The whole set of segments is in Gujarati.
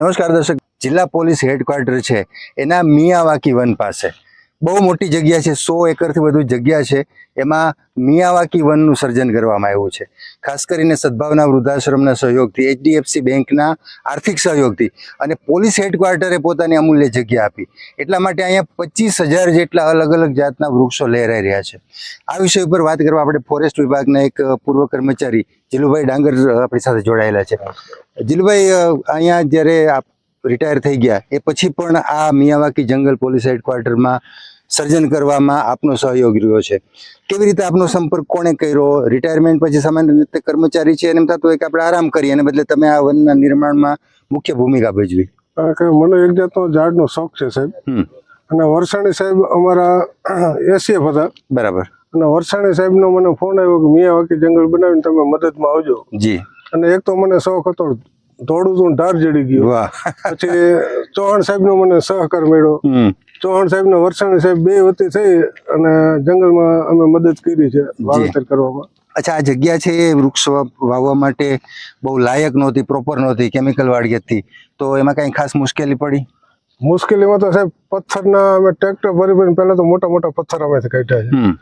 નમસ્કાર દર્શક જિલ્લા પોલીસ હેડક્વાર્ટર છે. એના મિયાવાકી વન પાસે. બહુ મોટી જગ્યા છે, સો એકરથી વધુ જગ્યા છે. એમાં મિયાવાકી વનનું સર્જન કરવામાં આવ્યું છે. ખાસ કરીને સદભાવના વૃદ્ધાશ્રમના સહયોગથી એચડીએફસી બેંકના આર્થિક સહયોગથી અને પોલીસ હેડક્વાર્ટરે પોતાની અમૂલ્ય જગ્યા આપી. એટલા માટે અહીંયા પચીસ હજાર જેટલા અલગ અલગ જાતના વૃક્ષો લહેરાઈ રહ્યા છે. આ વિષય ઉપર વાત કરવા આપણે ફોરેસ્ટ વિભાગના એક પૂર્વ કર્મચારી જીલુભાઈ ડાંગર આપણી સાથે જોડાયેલા છે. જીલુભાઈ અહીંયા જ્યારે આપ રિટાયર થઈ ગયા. એ પછી પણ આ મિયાવાકી જંગલ પોલીસ હેડક્વાર્ટરમાં સર્જન કરવામાં આપનો સહયોગ રહ્યો છે. કેવી રીતે આપનો સંપર્ક કોણે કર્યો? રિટાયરમેન્ટ પછી સામાન્ય રીતે કર્મચારી છે એને એમ થતું હોય કે આપણે આરામ કરીએ અને બદલે તમે આ વનના નિર્માણમાં મુખ્ય ભૂમિકા ભજવી. મને એક જાતનો ઝાડનો શોખ છે સાહેબ. અને વરસાણી સાહેબ અમારા એસીએફ હતા. બરાબર. અને વરસાણી સાહેબનો મને ફોન આવ્યો કે મિયાવાકી જંગલ બનાવીને તમે મદદમાં આવજો. જી. અને એક તો મને શોખ હતો દોડું તું ઢાર જડી ગયું. પછી ચૌહાણ સાહેબનો મને સહકાર મળ્યો. ચૌહાણ સાહેબ ને વરસાણી સાહેબ બે વતી થઈ અને જંગલમાં અમે મદદ કરી છે વાવેતર કરવામાં. અચ્છા આ જગ્યા છે એ વૃક્ષ વાવવા માટે બહુ લાયક નહોતી પ્રોપર નહોતી કેમિકલ વાળી હતી. તો એમાં કઈ ખાસ મુશ્કેલી પડી? મુશ્કેલીમાં તો સાહેબ પથ્થરના અમે ટ્રેક્ટર ભરી ભરીને પહેલા તો મોટા મોટા પથ્થર અમે કાઢ્યા છે.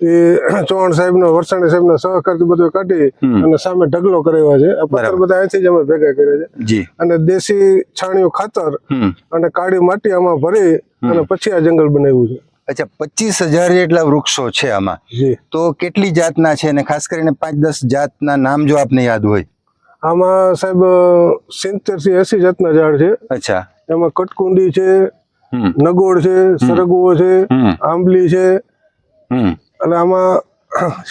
એ ચૌહાણ સાહેબ નો વરસાણી સાહેબ નો સહકારથી બધું કાઢી અને સામે ઢગલો કરાવ્યા છે. આ પથ્થર બધા અહીંથી જ અમે ભેગા કર્યા છે. અને દેશી છાણિયું ખાતર અને કાળી માટી આમાં ભરી અને પછી આ જંગલ બનાવ્યું છે. અચ્છા પચીસ હજાર જેટલા વૃક્ષો છે આમાં. તો કેટલી જાતના છે અને ખાસ કરીને પાંચ દસ જાતના નામ જો આપને યાદ હોય? આમાં સાહેબ સિત્તેરથી એસી જાતના ઝાડ છે. અચ્છા. એમાં કટકુંડી છે નગોળ છે સરગવો છે આંબલી છે. અને આમાં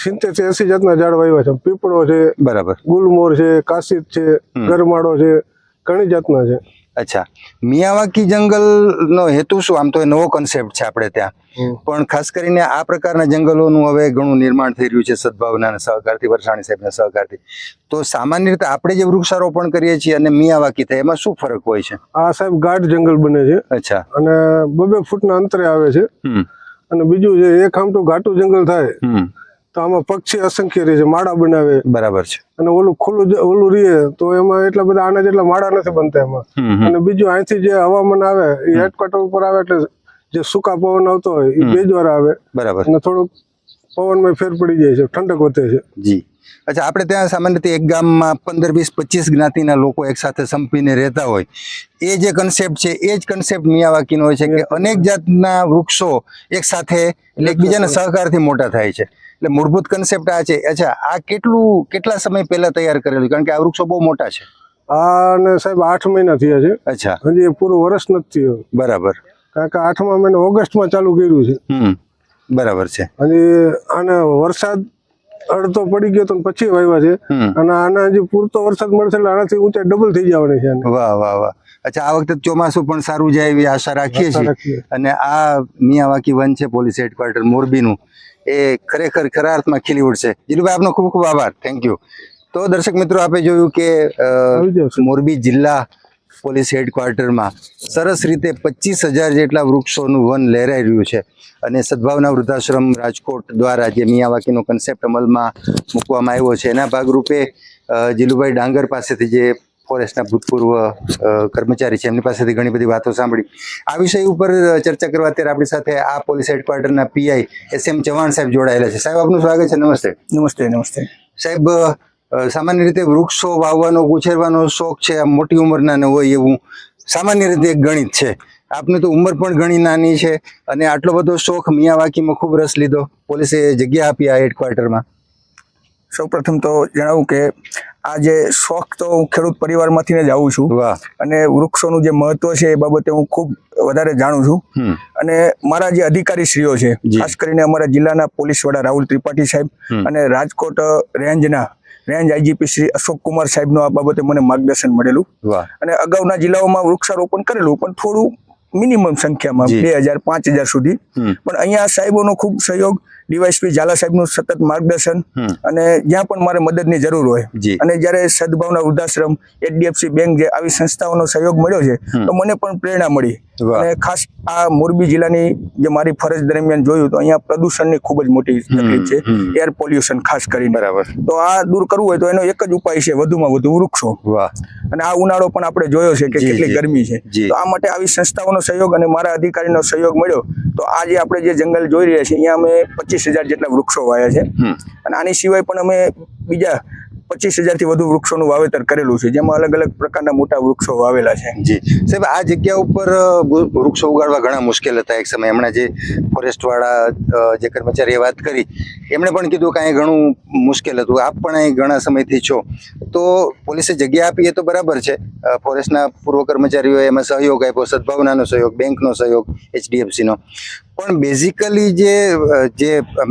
સિત્તેરથી એસી જાતના ઝાડ વાવ્યા છે. પીપળો છે બરાબર. ગુલમોર છે કાશીદ છે ગરમાળો છે ઘણી જાતના છે. અચ્છા. મિયાવાકી જંગલ નો હેતુ શું? આમ તો એ નવો કોન્સેપ્ટ છે આપણે ત્યાં. પણ ખાસ કરીને આ પ્રકારના જંગલોનું હવે ઘણું નિર્માણ થઈ રહ્યું છે સદભાવના સહકારથી વરસાણી સાહેબના સહકારથી. તો સામાન્ય રીતે આપણે જે વૃક્ષારોપણ કરીએ છીએ અને મિયાવાકી થાય એમાં શું ફરક હોય છે? આ સાહેબ ગાઢ જંગલ બને છે. અચ્છા. અને બબે ફૂટના અંતરે આવે છે. અને બીજું છે એક આમ તો ઘાટું જંગલ થાય તો આમાં પક્ષી અસંખ્ય રહે છે માળા બનાવે. બરાબર છે. અને ઓલું ખુલ્લું ઓલું રહે તો એમાં એટલા બધા આના જેટલા માળા નથી બનતા એમાં. અને બીજું અહીંથી જે હવામાન આવે એ હેડક્વાર્ટર ઉપર આવે એટલે જે સૂકા પવન આવતો હોય એ ભેજવાર આવે. બરાબર. અને થોડુંક પવનમાં ફેર પડી જાય છે ઠંડક વધે છે. જી. અચ્છા આપણે ત્યાં સામાન્ય રીતે એક ગામમાં પંદર વીસ પચીસ જ્ઞાતિના લોકો એકસાથે સંપીને રહેતા હોય. એ જે કન્સેપ્ટ છે એ જ કન્સેપ્ટ મિયાવાકીનો હોય છે કે અનેક જાતના વૃક્ષો એકસાથે એટલે એકબીજાના સહકારથી મોટા થાય છે. એટલે મૂળભૂત કન્સેપ્ટ આ છે. અચ્છા આ કેટલું કેટલા સમય પહેલાં તૈયાર કરેલું? કારણ કે આ વૃક્ષો બહુ મોટા છે. અને સાહેબ આઠ મહિના થયા છે. અચ્છા. હજી એ પૂરું વર્ષ નથી થયું. બરાબર. કારણ કે આઠમા મહિને ઓગસ્ટમાં ચાલુ કર્યું છે. બરાબર છે. હજી આને વરસાદ અડધો પડી ગયો તો પછી વાવ્યા છે. અને આના હજી પૂરતો વરસાદ મળશે એટલે આનાથી ઊંચાઈ ડબલ થઈ જવાની છે વાહ વાહ વાહ. અચ્છા આ વખતે ચોમાસું પણ સારું જાય એવી આશા રાખીએ છીએ. અને આ મિયાવાકી વન છે પોલીસ હેડક્વાર્ટર મોરબીનું. એ ખરેખર ખરા અર્થમાં ખીલી ઉઠશે જીલુભાઈ આપનો ખૂબ ખૂબ આભાર. થેન્ક યુ તો દર્શક મિત્રો આપે જોયું કે. મોરબી જિલ્લા પોલીસ હેડક્વાર્ટરમાં સરસ રીતે પચીસ હજાર જેટલા વૃક્ષોનું વન લહેરાઈ રહ્યું છે. અને સદભાવના વૃદ્ધાશ્રમ રાજકોટ દ્વારા જે મિયાવાકીનો કન્સેપ્ટ અમલમાં મૂકવામાં આવ્યો છે. એના ભાગરૂપે જીલુભાઈ ડાંગર પાસેથી જે ફોરેસ્ટના ભૂતપૂર્વ કર્મચારી છે એમની પાસેથી ઘણી બધી વાતો સાંભળી. આ વિષય ઉપર ચર્ચા કરવા અત્યારે આપણી સાથે આ પોલીસ હેડક્વાર્ટરના પીઆઈ એસ એમ ચૌહાણ સાહેબ જોડાયેલા છે. સાહેબ આપનું સ્વાગત છે. નમસ્તે. નમસ્તે નમસ્તે. સાહેબ સામાન્ય રીતે વૃક્ષો વાવવાનો ઉછેરવાનો શોખ છે આમ મોટી ઉંમરના ને હોય એવું. સામાન્ય રીતે એક ગણિત છે. આપની તો ઉંમર પણ ઘણી નાની છે અને આટલો બધો શોખ મિયાવાકીમાં ખૂબ રસ લીધો. પોલીસે જગ્યા આપી આ હેડક્વાર્ટરમાં. સૌપ્રથમ તો જણાવું કે આ જે શોખ તો હું ખેડૂત પરિવારમાંથી જ આવું છું. અને વૃક્ષોનું જે મહત્વ છે એ બાબતે હું ખૂબ વધારે જાણું છું. અને મારા જે અધિકારી શ્રીઓ છે ખાસ કરીને અમારા જિલ્લાના પોલીસ વડા રાહુલ ત્રિપાઠી સાહેબ અને રાજકોટ રેન્જના રેન્જ આઈજીપી શ્રી અશોક કુમાર સાહેબનું આ બાબતે મને માર્ગદર્શન મળેલું. અને અગાઉના જિલ્લાઓમાં વૃક્ષારોપણ કરેલું પણ થોડું મિનિમમ સંખ્યામાં બે હજાર પાંચ હજાર સુધી. પણ અહીંયા સાહેબોનો ખૂબ સહયોગ ડીવાયસપી ઝાલા સાહેબનું સતત માર્ગદર્શન અને જ્યાં પણ મારે મદદની જરૂર હોય અને જ્યારે સદભાવના વૃદ્ધાશ્રમ એચડીએફસી બેંક જે આવી સંસ્થાઓનો સહયોગ મળ્યો છે તો મને પણ પ્રેરણા મળી. અને ખાસ આ મોરબી જિલ્લાની જે મારી ફરજ દરમિયાન જોયું તો અહીંયા પ્રદૂષણની ખૂબ જ મોટી તકલીફ છે. એર પોલ્યુશન ખાસ કરીને. બરાબર. તો આ દૂર કરવું હોય તો એનો એક જ ઉપાય છે વધુમાં વધુ વૃક્ષો. વાહ. અને આ ઉનાળો પણ આપણે જોયો છે કે કેટલી ગરમી છે. તો આ માટે આવી સંસ્થાઓનો સહયોગ અને મારા અધિકારીનો સહયોગ મળ્યો. તો આજે આપણે જે જંગલ જોઈ રહ્યા છીએ અહીંયા અમે પચીસ હજાર જેટલા વૃક્ષો વાયા છે. અને આની સિવાય પણ અમે બીજા પચીસ હજારથી વધુ વૃક્ષોનું વાવેતર કરેલું છે. જેમાં અલગ અલગ પ્રકારના મોટા વૃક્ષો વાવેલા છે. જી. સાહેબ, આ જગ્યા ઉપર વૃક્ષો ઉગાડવા ઘણા મુશ્કેલ હતા એક સમય. હમણાં જે ફોરેસ્ટ વાળા જે કર્મચારીએ વાત કરી, એમણે પણ કીધું કે અહીં ઘણું મુશ્કેલ હતું. આપ પણ અહીં ઘણા સમયથી છો. તો પોલીસે જગ્યા આપી એ તો બરાબર છે. ફોરેસ્ટના પૂર્વ કર્મચારીઓએ એમાં સહયોગ આપ્યો, સદભાવનાનો સહયોગ, બેંકનો સહયોગ, એચડીએફસીનો. પણ બેઝિકલી જે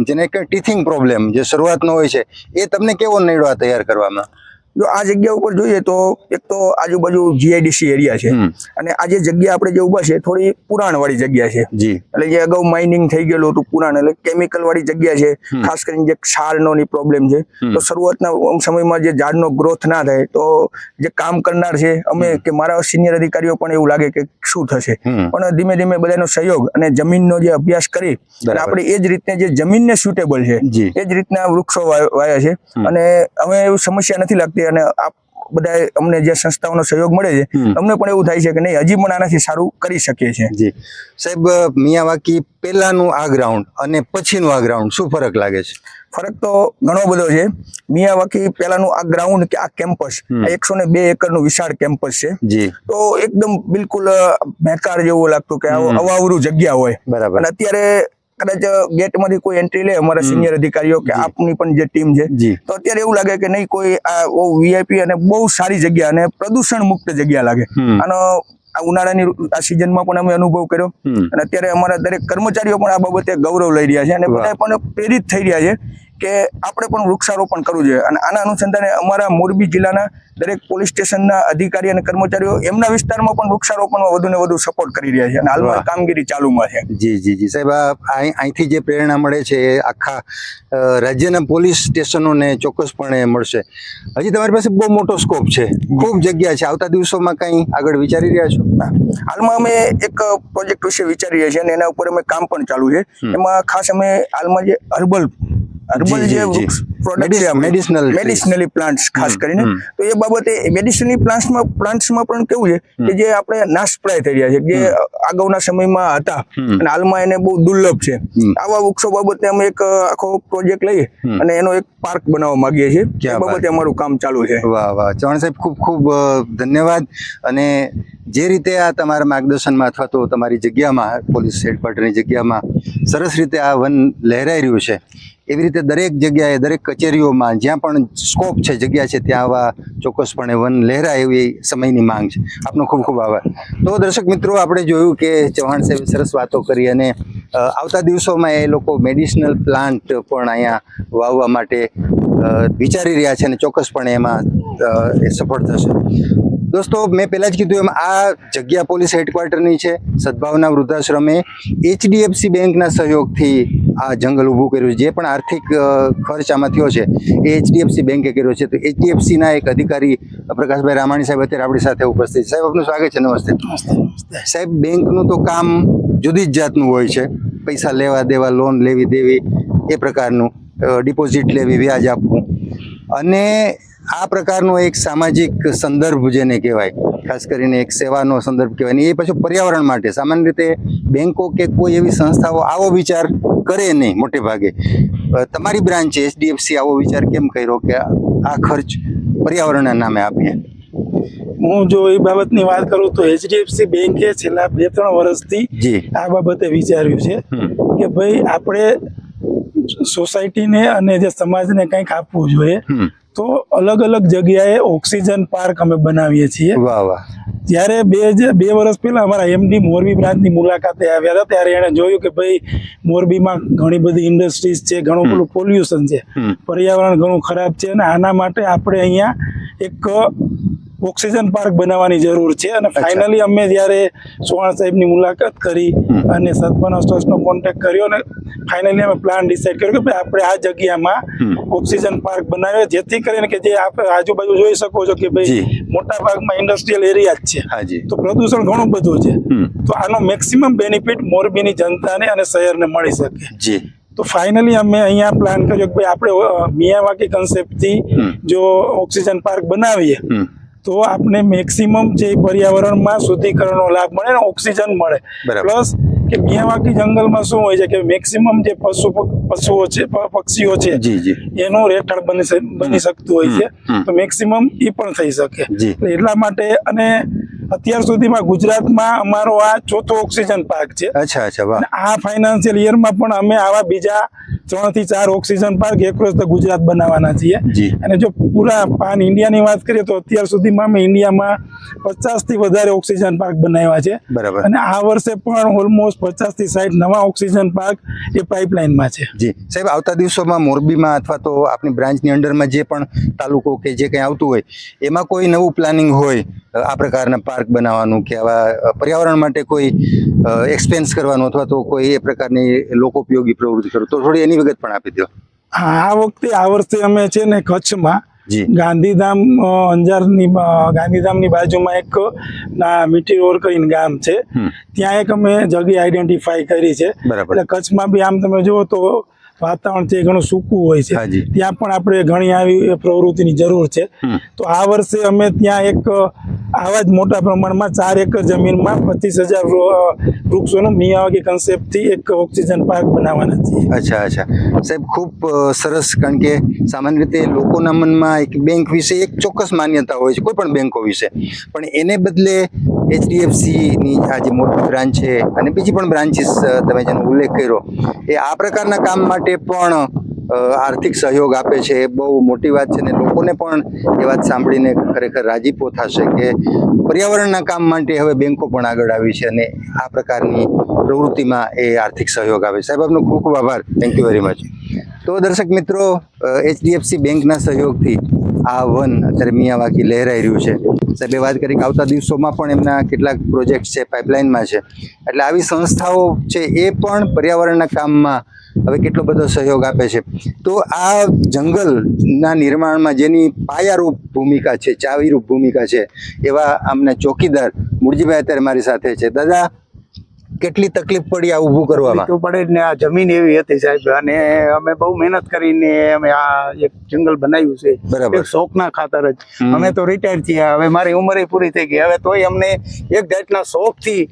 જેને કે ટીથિંગ પ્રોબ્લેમ જે શરૂઆતનો હોય છે, એ તમને કેવો નડવા તૈયાર કરવામાં? જો આ જગ્યા ઉપર જોઈએ તો એક તો આજુબાજુ જીઆઈડીસી એરિયા છે. અને આ જે જગ્યા આપણે જે ઊભા છે થોડી પુરાણ વાળી જગ્યા છે. જી. એટલે જે અગાઉ માઇનિંગ થઈ ગયેલું હતું પુરાણ એટલે કેમિકલ વાળી જગ્યા છે. ખાસ કરીને જે ક્ષારનો ની પ્રોબ્લેમ છે. તો શરૂઆતના સમયમાં જે ઝાડનો ગ્રોથ ના થાય તો જે કામ કરનાર છે અમે કે મારા સિનિયર અધિકારીઓ પણ એવું લાગે કે શું થશે. પણ ધીમે ધીમે બધાનો સહયોગ અને જમીનનો જે અભ્યાસ કરી અને આપણે એ જ રીતને જે જમીનને સુટેબલ છે. એ જ રીતના વૃક્ષો વાયા છે. અને હવે એવું સમસ્યા નથી લાગતી અને આપ બધા અમને જે સંસ્થાઓનો સહયોગ મળે છે. અમને પણ એવું થાય છે કે નહીં હજી પણ આનાથી સારું કરી શકીએ છીએ. જી. સાહેબ મિયાવાકી પહેલાનું આ ગ્રાઉન્ડ અને પછીનું આ ગ્રાઉન્ડ શું ફરક લાગે છે? ફરક તો ઘણો બધો છે. મિયાવાકી પહેલાનું આ ગ્રાઉન્ડ કે આ કેમ્પસ એકસો ને બે એકરનું વિશાળ કેમ્પસ છે. જી. તો એકદમ બિલકુલ અ, જેવું લાગતું કે આવું અવાવરું જગ્યા હોય. બરાબર. અને અત્યારે કદાચ ગેટમાંથી કોઈ એન્ટ્રી લે અમારા સિનિયર અધિકારીઓ કે આપની પણ જે ટીમ છે. તો અત્યારે એવું લાગે કે નહીં કોઈ આ વીઆઈપી અને બહુ સારી જગ્યા અને પ્રદૂષણ મુક્ત જગ્યા લાગે. અને આનો આ ઉનાળાની આ સિઝનમાં પણ અમે અનુભવ કર્યો. અને અત્યારે અમારા દરેક કર્મચારીઓ પણ આ બાબતે ગૌરવ લઈ રહ્યા છે અને બધા પણ પ્રેરિત થઈ રહ્યા છે. કે આપણે પણ વૃક્ષારોપણ કરવું જોઈએ. અને આના અનુસંધાને અમારા મોરબી જિલ્લાના દરેક પોલીસ સ્ટેશનના અધિકારી અને કર્મચારીઓ એમના વિસ્તારમાં પણ વૃક્ષારોપણમાં વધુ ને વધુ સપોર્ટ કરી રહ્યા છે અને હાલમાં કામગીરી ચાલુમાં છે. જી જી જી. સાહેબ અહીંથી જે પ્રેરણા મળે છે એ આખા રાજ્યના પોલીસ સ્ટેશનોને ચોક્કસપણે મળશે. હજી તમારી પાસે બહુ મોટો સ્કોપ છે. ખૂબ જગ્યા છે. આવતા દિવસોમાં કંઈ આગળ વિચારી રહ્યા છો? હાલમાં અમે એક પ્રોજેક્ટ વિશે વિચારી રહ્યા છીએ અને એના ઉપર અમે કામ પણ ચાલુ છે. એમાં ખાસ અમે હાલમાં જે હર્બલ હર્બલ જે medicinal મેડિસિનલી પ્લાન્ટ્સ ખાસ કરીને તો એ બાબતે મેડિસિનલી પ્લાન્ટ્સમાં પ્લાન્ટ્સમાં પણ કેવું છે કે જે આપણે નાશપ્રાય થઈ રહ્યા છે જે અગાઉના સમયમાં હતા. અને હાલમાં એને બહુ દુર્લભ છે. આવા વૃક્ષો બાબતે અમે એક આખો પ્રોજેક્ટ લઈએ અને એનો એક પાર્ક બનાવવા માંગીએ છીએ. એ બાબતે અમારું કામ ચાલુ છે. વાહ વાહ. ચૌહાણ સાહેબ ખૂબ ખૂબ ધન્યવાદ. અને જે રીતે આ તમારા માર્ગદર્શનમાં અથવા તો તમારી જગ્યામાં પોલીસ હેડક્વાર્ટરની જગ્યામાં સરસ રીતે આ વન લહેરાઈ રહ્યું છે એવી રીતે દરેક જગ્યાએ, દરેક કચેરીઓમાં જ્યાં પણ સ્કોપ છે, જગ્યા છે, ત્યાં આવા ચોક્કસપણે વન લહેરાય એવી સમયની માંગ છે. આપનો ખૂબ ખૂબ આભાર. તો દર્શક મિત્રો, આપણે જોયું કે ચૌહાણ સાહેબે સરસ વાતો કરી અને આવતા દિવસોમાં એ લોકો મેડિસિનલ પ્લાન્ટ પણ અહીંયા વાવવા માટે વિચારી રહ્યા છે અને ચોક્કસપણે એમાં એ સફળ થશે. દોસ્તો મેં પહેલાં જ કીધું એમ આ જગ્યા પોલીસ હેડક્વાર્ટરની છે સદભાવના વૃદ્ધાશ્રમે એચડીએફસી બેંકના સહયોગથી આ જંગલ ઊભું કર્યું છે. જે પણ આર્થિક ખર્ચ આમાં થયો છે એ એચડીએફસી બેંકે કર્યો છે. તો એચડીએફસીના એક અધિકારી પ્રકાશભાઈ રામાણી સાહેબ અત્યારે આપણી સાથે ઉપસ્થિત સાહેબ આપનું સ્વાગત છે. નમસ્તે. સાહેબ બેંકનું તો કામ જુદી જ જાતનું હોય છે. પૈસા લેવા દેવા લોન લેવી દેવી એ પ્રકારનું ડિપોઝિટ લેવી વ્યાજ આપવું. અને આ પ્રકારનો એક સામાજિક સંદર્ભ જેને કહેવાય ખાસ કરીને એક સેવાનો સંદર્ભ કહેવાય એ પાછું પર્યાવરણ માટે. સામાન્ય રીતે બેંકો કે કોઈ એવી સંસ્થાઓ આવો વિચાર કરે નહીં મોટે ભાગે. તમારી બ્રાન્ચ એચડીએફસી આવો વિચાર કેમ કર્યો કે આ ખર્ચ પર્યાવરણના નામે આપીએ? હું જો એ બાબતની વાત કરું તો એચડીએફસી બેંકે છેલ્લા બે ત્રણ વર્ષથી આ બાબતે વિચાર્યું છે કે ભાઈ આપણે સોસાયટીને અને જે સમાજને કંઈક આપવું જોઈએ. તો અલગ અલગ જગ્યાએ ઓક્સિજન પાર્ક અમે બનાવીએ છીએ. વાહ વાહ. જ્યારે બે બે વર્ષ પહેલા અમારા એમડી મોરબી બ્રાન્ચની મુલાકાતે આવ્યા હતા ત્યારે એણે જોયું કે ભાઈ મોરબીમાં ઘણી બધી ઇન્ડસ્ટ્રીઝ છે ઘણું બધું પોલ્યુશન છે. પર્યાવરણ ઘણું ખરાબ છે અને આના માટે આપણે અહીંયા એક ઓક્સિજન પાર્ક બનાવવાની જરૂર છે. અને ફાઇનલી અમે જ્યારે ચૌહાણ સાહેબની મુલાકાત કરી અને સદપના ટ્રસ્ટનો કોન્ટેક્ટ કર્યો અને ફાઇનલી અમે પ્લાન ડિસાઇડ કર્યો કે ભાઈ આપણે આ જગ્યામાં ઓક્સિજન પાર્ક બનાવ્યો જેથી કરીને કે જે આપણે આજુબાજુ જોઈ શકો છો કે ભાઈ મોટા ભાગમાં ઇન્ડસ્ટ્રીયલ એરિયા જ છે. હાજી તો પ્રદૂષણ ઘણું બધું છે. તો આનો મેક્સિમમ બેનિફિટ મોરબીની જનતાને અને શહેરને મળી શકે. જી. તો ફાઇનલી અમે અહીંયા પ્લાન કર્યો કે ભાઈ આપણે મિયાવાકી કન્સેપ્ટથી. જો ઓક્સિજન પાર્ક બનાવીએ તો આપણે મેક્સિમમ જે પર્યાવરણમાં શુદ્ધિકરણનો લાભ મળે અને ઓક્સિજન મળે. પ્લસ કે મિયાવાકી જંગલમાં શું હોય છે કે મેક્સિમમ જે પશુ પશુઓ છે પક્ષીઓ છે જી જી. એનું રહેઠાણ બની બની શકતું હોય છે. તો મેક્સિમમ એ પણ થઈ શકે. એટલા માટે અને અત્યાર સુધીમાં ગુજરાતમાં અમારો આ ચોથો ઓક્સિજન પાર્ક છે. અચ્છા અચ્છા આ ફાઇનાન્શિયલ યરમાં પણ અમે આવા બીજા ત્રણથી ચાર oxygen park across the Gujarat બનાવવાના છીએ. અને જો પૂરા પાન ઇન્ડિયાની વાત કરીએ તો અત્યાર સુધીમાં અમે ઇન્ડિયામાં પચાસથી વધારે ઓક્સિજન પાર્ક બનાવ્યા છે. બરાબર. અને આ વર્ષે પણ ઓલમોસ્ટ પચાસથી સાઠ નવા ઓક્સિજન પાર્ક એ પાઇપલાઇનમાં છે. જી. સાહેબ આવતા દિવસોમાં મોરબીમાં અથવા તો આપની બ્રાન્ચની અંડરમાં જે પણ તાલુકો કે જે કંઈ આવતું હોય એમાં કોઈ નવું પ્લાનિંગ હોય આ પ્રકારના પાર્ક બનાવવાનું કે આવા પર્યાવરણ માટે કોઈ એક્સપેન્સ કરવાનું અથવા તો કોઈ એ પ્રકારની લોકોપયોગી પ્રવૃત્તિ કરવું તો થોડી એની વિગત પણ આપી દો. આ વખતે આ વર્ષે અમે છે ને કચ્છમાં ગાંધીધામ અંજાર અંજારની ગાંધીધામની બાજુમાં એક ના મીઠી રોડ કરીને ગામ છે. ત્યાં એક અમે જગ્યા આઈડેન્ટિફાઈ કરી છે. એટલે કચ્છમાં બી આમ તમે જુઓ તો વાતાવરણ છે ઘણું સૂકું હોય છે. ત્યાં પણ આપણે ઘણી આવી પ્રવૃત્તિની જરૂર છે. તો આ વર્ષે અમે ત્યાં એક આવા જ મોટા પ્રમાણમાં ચાર એકર જમીનમાં પચીસ હજાર વૃક્ષોનું મિયાવાકી કન્સેપ્ટથી એક ઓક્સિજન પાર્ક બનાવવાના છીએ. અચ્છા અચ્છા. સાહેબ ખૂબ સરસ કારણ કે સામાન્ય રીતે લોકોના મનમાં એક બેંક વિશે એક ચોક્કસ માન્યતા હોય છે કોઈ પણ બેંકો વિશે. પણ એને બદલે એચડીએફસીની આ જે મોટી બ્રાન્ચ છે અને બીજી પણ બ્રાન્ચીસ તમે જેનો ઉલ્લેખ કર્યો એ આ પ્રકારના કામ માટે પણ આર્થિક સહયોગ આપે છે. એ બહુ મોટી વાત છે ને લોકોને પણ એ વાત સાંભળીને ખરેખર રાજીપો થશે કે પર્યાવરણના કામ માટે હવે બેંકો પણ આગળ આવી છે અને આ પ્રકારની પ્રવૃત્તિમાં એ આર્થિક સહયોગ આવે સાહેબ, આપનો ખૂબ ખૂબ આભાર. થેન્ક યુ વેરી મચ તો દર્શક મિત્રો એચડીએફસી બેંકના સહયોગથી આ વન અત્યારે મિયાવાકી લહેરાઈ રહ્યું છે. સાહેબે વાત કરી કે આવતા દિવસોમાં પણ એમના કેટલાક પ્રોજેક્ટ છે પાઇપલાઇનમાં છે. એટલે આવી સંસ્થાઓ છે એ પણ પર્યાવરણના કામમાં હવે કેટલો બધો સહયોગ આપે છે. તો આ જંગલના નિર્માણમાં જેની પાયારૂપ ભૂમિકા છે, ચાવીરૂપ ભૂમિકા છે, એવા આમના ચોકીદાર મુરજીભાઈ અત્યારે મારી સાથે છે. દાદા કેટલી તકલીફ પડી આ ઊભું કરવામાં તો પડે ને આ જમીન એવી હતી સાહેબ અને અમે બહુ મહેનત કરીને અમે આ એક જંગલ બનાવ્યું છે બરાબર. શોખના ખાતર જ અમે તો રિટાયર થયા હવે મારી ઉંમરે પૂરી થઈ ગઈ હવે તોય અમને એક જાતના શોખથી.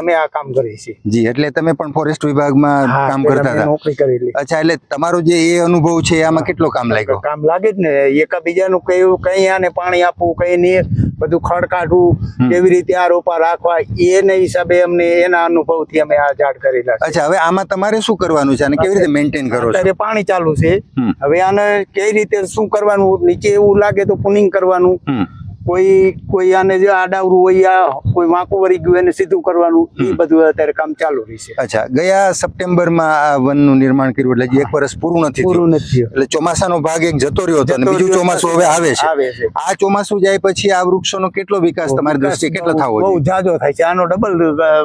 અમે આ કામ કરીએ છીએ. જી એટલે તમે પણ ફોરેસ્ટ વિભાગમાં કામ કરતા હતા. નોકરી કરેલી અચ્છા એટલે તમારો જે એ અનુભવ છે આમાં કેટલો કામ લાગ્યો? કામ લાગે જ ને એકબીજાનું કયું કઈ આને પાણી આપવું કઈ નહીં બધું ખડ કાઢવું કેવી રીતે આ રોપા રાખવા એના હિસાબે અમને એના અનુભવથી અમે આ ઝાડ કરેલા અચ્છા હવે આમાં તમારે શું કરવાનું છે અને કેવી રીતે મેન્ટેન કરો છો? પાણી ચાલુ છે. હવે આને કઈ રીતે શું કરવાનું નીચે એવું લાગે તો પુનિંગ કરવાનું. કોઈ કોઈ આને જે આડાવરું હોય આ કોઈ વાંકું વળી ગયું એને સીધું કરવાનું એ બધું અત્યારે કામ ચાલુ રહેશે અચ્છા ગયા સપ્ટેમ્બરમાં આ વનનું નિર્માણ કર્યું એટલે એક વર્ષ પૂરું નથી થયું. પૂરું નથી. એટલે ચોમાસાનો ભાગ એક જતો રહ્યો હતો અને બીજું ચોમાસું હવે આવે છે. આ ચોમાસું જાય પછી આ વૃક્ષોનો કેટલો વિકાસ તમારી દ્રષ્ટિએ કેટલો થવો બહુ જાજો થાય છે. આનો ડબલ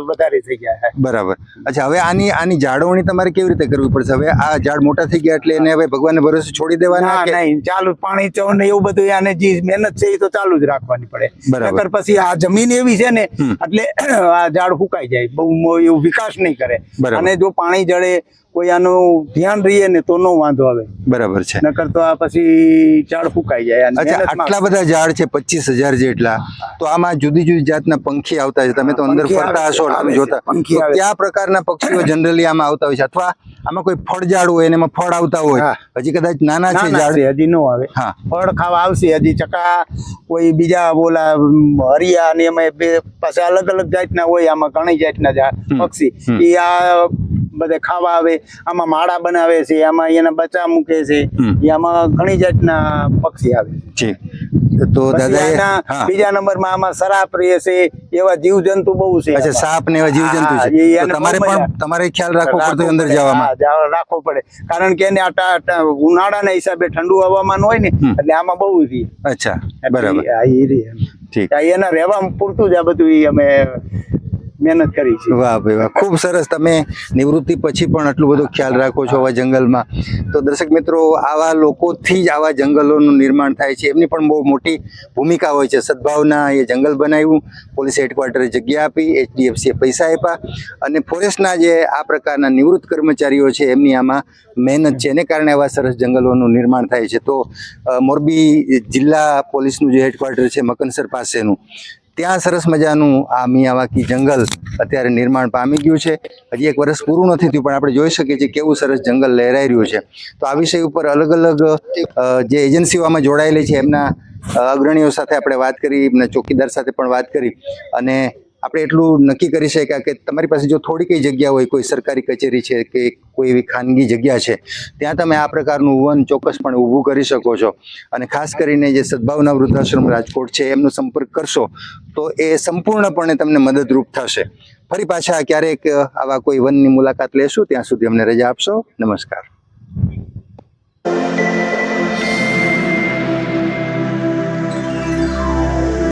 વધારે થઈ ગયા છે. બરાબર. અચ્છા હવે આની આની જાળવણી તમારે કેવી રીતે કરવી પડશે? હવે આ ઝાડ મોટા થઈ ગયા એટલે એને હવે ભગવાનને ભરોસે છોડી દેવાના નહીં ચાલુ પાણી ચવ ને એવું બધું આને જે મહેનત છે એ તો ચાલુ જ રાખવાની પડે. નકર પછી આ જમીન એવી છે ને એટલે આ ઝાડ સુકાઈ જાય. બહુ વિકાસ નહીં કરે. અને જો પાણી જડે કોઈ આનું ધ્યાન રહીએ ને તો નો વાંધો આવે. બરાબર છે. નકર તો આ પછી ઝાડ ફૂકાઈ જાય અચ્છા આટલા બધા ઝાડ છે પચીસ હજાર જેટલા. તો આમાં જુદી જુદી જાતના પંખી આવતા છે તમે તો અંદર ફરતા હશો તમે જોતા. કયા પ્રકારના પક્ષીઓ જનરલી આમાં આવતા હોય છે? અથવા આમાં કોઈ ફળ ઝાડ હોય એમાં ફળ આવતા હોય. હજી કદાચ નાના છે ઝાડ? હજી નો આવે. હા. ફળ ખાવા આવશે હજી ચકા કોઈ બીજા બોલા હરિયા ને એમાં બે પાછા અલગ અલગ જાતના હોય આમાં ઘણી જાતના પક્ષી. એ આ બધે ખાવા આવે આમાં માળા બનાવે છે આમાં એના બચ્ચા મૂકે છે. આમાં ઘણી જાતના પક્ષી આવે છે. તો દાદા બીજા નંબરમાં આમાં સરાપ રહે છે એવા જીવજંતુ બહુ છે અચ્છા સાપ ને એવા જીવજંતુ છે. તમારે પણ તમારે ખ્યાલ રાખવો પડતો અંદર જવામાં. રાખવો પડે. કારણ કે એને આટા ઉનાળાના હિસાબે ઠંડુ હવામાન હોય ને એટલે આમાં બહુ રહી અચ્છા બરાબર. આ એના રહેવા પૂરતું જ આ બધું અમે મહેનત કરી છે. વાહ ભાઈ વાહ, ખૂબ સરસ તમે નિવૃત્તિ પછી પણ આટલું બધું ખ્યાલ રાખો છો આવા જંગલમાં. તો દર્શક મિત્રો, આવા લોકોથી જ આવા જંગલોનું નિર્માણ થાય છે. એમની પણ બહુ મોટી ભૂમિકા હોય છે. સદભાવના એ જંગલ બનાવ્યું, પોલીસ હેડક્વાર્ટરે જગ્યા આપી, એચડીએફસીએ પૈસા આપ્યા અને ફોરેસ્ટના જે આ પ્રકારના નિવૃત્ત કર્મચારીઓ છે, એમની આમાં મહેનત છે. એને કારણે આવા સરસ જંગલોનું નિર્માણ થાય છે. તો મોરબી જિલ્લા પોલીસનું જે હેડક્વાર્ટર છે, મકનસર પાસેનું. ત્યાં સરસ મજાનું આ મિયાવાકી જંગલ અત્યારે નિર્માણ પામી ગયું છે. હજી એક વર્ષ પૂરું નથી થયું, પણ આપણે જોઈ શકીએ છીએ કેવું સરસ જંગલ લહેરાઈ રહ્યું છે. તો આ વિષય ઉપર અલગ અલગ જે એજન્સીઓ આમાં જોડાયેલી છે, એમના અગ્રણીઓ સાથે આપણે વાત કરી, એમના ચોકીદાર સાથે પણ વાત કરી. અને આપણે એટલું નક્કી કરી શક્યા કે તમારી પાસે જો થોડી કઈ જગ્યા હોય, કોઈ સરકારી કચેરી છે કે કોઈ એવી ખાનગી જગ્યા છે, ત્યાં તમે આ પ્રકારનું વન ચોક્કસપણે ઊભું કરી શકો છો. અને ખાસ કરીને જે સદભાવના વૃદ્ધાશ્રમ રાજકોટ છે, એમનો સંપર્ક કરશો, તો એ સંપૂર્ણપણે તમને મદદરૂપ થશે. ફરી પાછા ક્યારેક આવા કોઈ વનની મુલાકાત લેશું, ત્યાં સુધી અમને રજા આપશો. નમસ્કાર.